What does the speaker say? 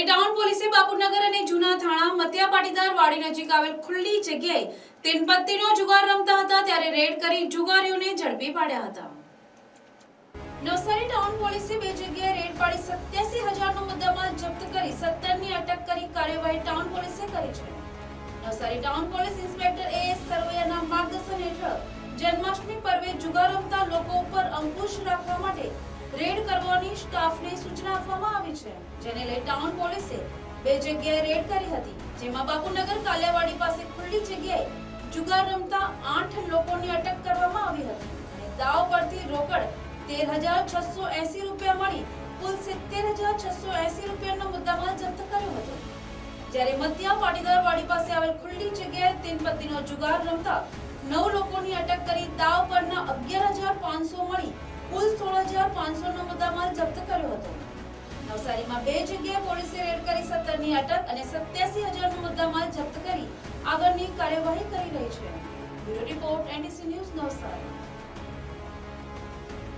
Navsari town પોલીસે બાપુનગર અને જૂના થાણા મત્યા પાટીદાર વાડી નજીક આવેલ ખુલ્લી જગ્યાએ તીનપત્તીનો જુગાર રમતા હતા ત્યારે રેડ કરી જુગારીઓને ઝડપી પાડ્યા હતા. નવસારી ટાઉન પોલીસે બે જગ્યાએ રેડ પાડી સત્યાસી હજારનો મુદ્દામાલ જપ્ત કરી સત્તરની અટક કરી કાર્યવાહી ટાઉન પોલીસે કરી છે. Navsari town police inspector A S સરવૈયાના માર્ગદર્શન હેઠળ જન્માષ્ટમી પર્વે જુગાર રમતા લોકો ઉપર અંકુશ રાખવા માટે રેડ કરવાની સ્ટાફને સૂચના આપવામાં બે જગ્યાએ રેડ કરી હતી, જેમાં બાપુનગર કાલિયાવાડી પાસે ખુલ્લી જગ્યાએ જુગાર રમતા આઠ લોકોની અટક કરવામાં આવી હતી દાવ પરથી રોકડ તેર હજાર છસો એસી રૂપિયા મળી, કુલ સિત્તેર હજાર છસો એસી રૂપિયાનો મુદ્દામાલ જપ્ત કર્યો હતો. જ્યારે મધ્યા પાટીદાર વાડી પાસે આવેલ ખુલ્લી જગ્યાએ તીનપત્તીનો જુગાર રમતા નવ લોકોની અટક કરી દાવ પરના અગિયાર હજાર પાંચસો મળી, કુલ સોળ હજાર પાંચસોનો મુદ્દામાલ જપ્ત નવસારીમાં બે જગ્યાએ પોલીસે રેડ કરી સત્તરની અટક અને સત્યાસી હજારનો મુદ્દામાલ જપ્ત કરી આગળની કાર્યવાહી કરી રહી છે. Bureau report, NDC news Navsari.